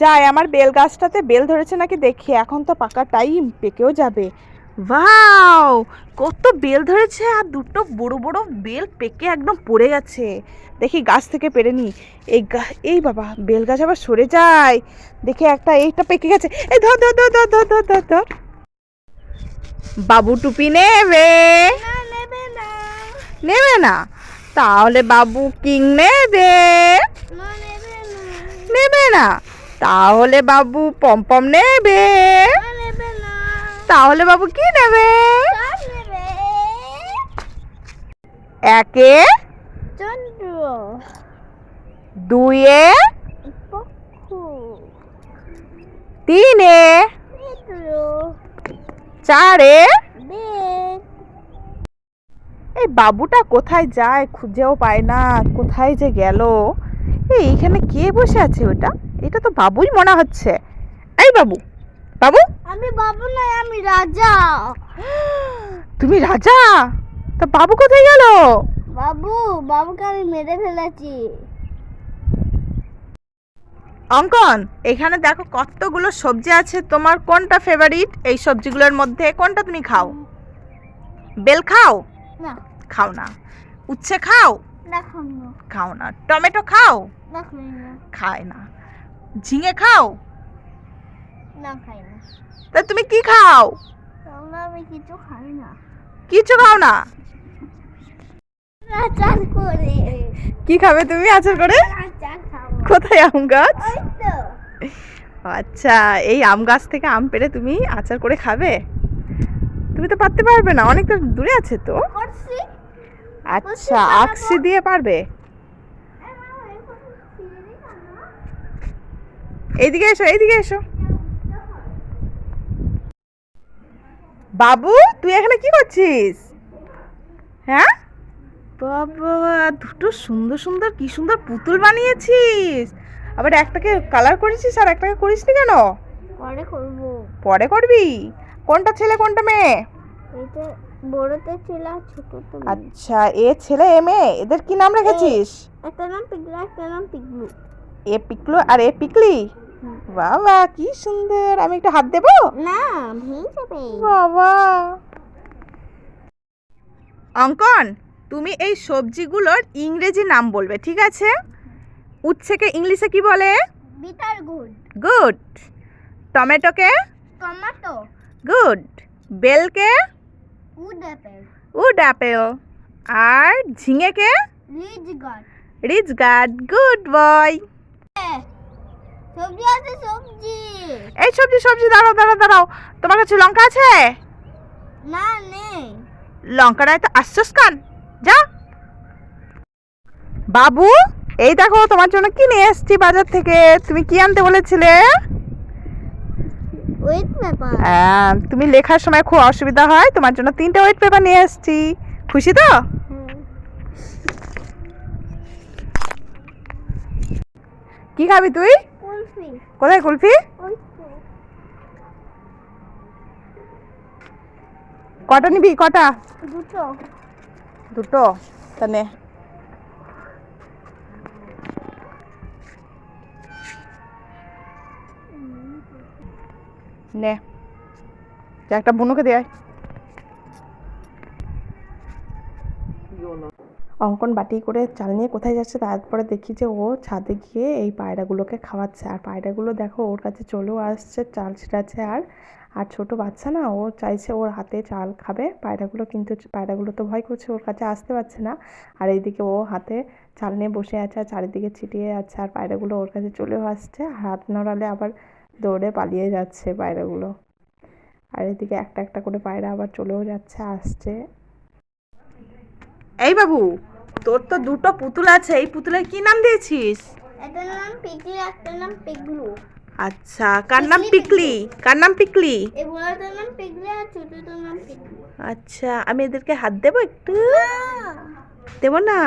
যাই আমার বেল গাছটাতে বেল ধরেছে নাকি দেখি এখন তো পাকা টাইম পেকেও যাবে। ওয়াও কত বেল ধরেছে আর দুটো বড় বড় বেল পেকে একদম পড়ে গেছে। দেখি গাছ থেকে পেরে নি এই এই বাবা বেল গাছ আবার সরে যায়। দেখি একটা এইটা পেকে গেছে। এই ধর ধর ধর ধর ধর ধর ধর। বাবু টুপি নেবে? নেবে না। তাহলে বাবু কিং নেবে? নেবে না। তাহলে বাবু পমপম নেবে। তাহলে বাবু কি নেবে? একে দুয়ে তিনে চারে এই বাবুটা কোথায় যায় খুঁজেও পায় না, কোথায় যে গেল? এই এইখানে কে বসে আছে ওটা? এটা তো বাবুই মনে হচ্ছে। এই বাবু বাবু। আমি বাবু নয় আমি রাজা। তুমি রাজা? তা বাবু কোথায় গেল? বাবু বাবুকে আমি মেরে ফেলেছি। অঙ্কন এখানে দেখো কতগুলো সবজি আছে। তোমার কোনটা ফেভারিট এই সবজিগুলোর মধ্যে কোনটা তুমি খাও? বেল খাও? না। খাও না। উচ্ছে খাও না। খাও না। টমেটো খাও? না খাই না। খায় না। ঝিঙে খাও? না খাই না। তা তুমি কি খাও? আমি কিছু খাই না। কিছু খাও না? আচার করে। কি খাবে তুমি আচার করে? আচার খাব। কোথায় আম গাছ? আচ্ছা এই আম গাছ থেকে আম পেড়ে তুমি আচার করে খাবে? তুমি তো পারতে পারবে না অনেকটা দূরে আছে তো। আচ্ছা আকসি দিয়ে পারবে? এইদিকে এসো এইদিকে এসো। বাবু তুই এখানে কি করছিস? হ্যাঁ? বাবা দুটো সুন্দর সুন্দর কি সুন্দর পুতুল বানিয়েছিস। আবার একটাকে কালার করেছিস আর একটাকে করিসনি কেন? পরে করব। পরে করবি? কোনটা ছেলে কোনটা মেয়ে? বড়তে ছিল আর ছোটতে। আচ্ছা এ ছেলে এ মেয়ে এদের কি নাম রেখেছিস? একটা নাম পিগলা একটা নাম পিগলু এ পিকলু আর এ পিকলি? বাবা কি সুন্দর। আমি একটা হাত দেবো? না ভেঙে যাবে। বাবা। অঙ্কন তুমি এই সবজিগুলোর ইংরেজি নাম বলবে ঠিক আছে? উচ্ছেকে ইংলিশে কি বলে? Bitter gourd. গুড। টমেটোকে টমেটো। গুড। বেলকে উড অ্যাপেল। Wood apple. আর ঝিঙেকে ridge gourd ridge gourd good boy. সবজি আছে সবজি। এই সবজি সবজি দাঁড়াও দাঁড়াও দাঁড়াও। তোমার কাছে লঙ্কা আছে? না নেই। লঙ্কা নাই তো আসছস কান যা। বাবু এই দেখো তোমার জন্য কি নিয়ে এসেছি বাজার থেকে? তুমি কি আনতে বলেছিলে? ওয়েট পেপার আহ, তুমি লেখার সময় খুব অসুবিধা হয় তোমার জন্য তিনটে ওয়েট পেপার নিয়ে এসেছি। খুশি তো? কি খাবি তুই? কোথায় কুলফি? কটা নিবি? কটা? দুটো। দুটো? তাহলে নে। একটা বুনুকে দেয় অঙ্কন বাটি করে চাল নিয়ে কোথায় যাচ্ছে তারপরে দেখি যে ও ছাদে গিয়ে এই পায়রাগুলোকে খাওয়াচ্ছে। আর পায়রাগুলো দেখো ওর কাছে চলেও আসছে, চাল ছিটাচ্ছে আর আর ছোট বাচ্চা না, ও চাইছে ওর হাতে চাল খাবে। পায়রাগুলো কিন্তু পায়রাগুলো তো ভয় করছে, ওর কাছে আসতে পারছে না। আর এইদিকে ও হাতে চাল নিয়ে বসে আছে, আর চারিদিকে ছিটিয়ে যাচ্ছে আর পায়রাগুলো ওর কাছে চলেও আসছে। আর হাত নড়ালে আবার দৌড়ে পালিয়ে যাচ্ছে পায়রাগুলো। আর এদিকে একটা একটা করে পায়রা আবার চলেও যাচ্ছে, আসছে। এই বাবু তোর তো দুটো পুতুল আছে এই পুতুলের কি নাম দিয়েছিস? একটার নাম পিকলি একটার নাম পিগলু। আচ্ছা কার নাম পিকলি কার নাম পিকলি? এই বড়টার নাম পিগলি আর ছোটটার নাম পিগলু। আচ্ছা আমি এদেরকে হাত দেবো একটু? দেবো না?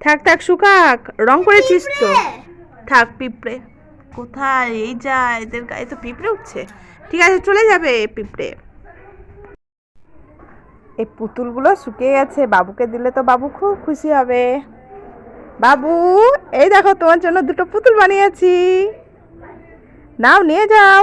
থাক থাক শুকাক রং করেছিস তো। থাক পিঁপড়ে। কোথায়? এই যা এদের গায়ে তো পিঁপড়ে উঠছে। ঠিক আছে চলে যাবে পিঁপড়ে। এই পুতুলগুলো শুকিয়ে গেছে। বাবুকে দিলে তো বাবু খুব খুশি হবে। বাবু, এই দেখো তোমার জন্য দুটো পুতুল বানিয়েছি। নাও, নিয়ে যাও।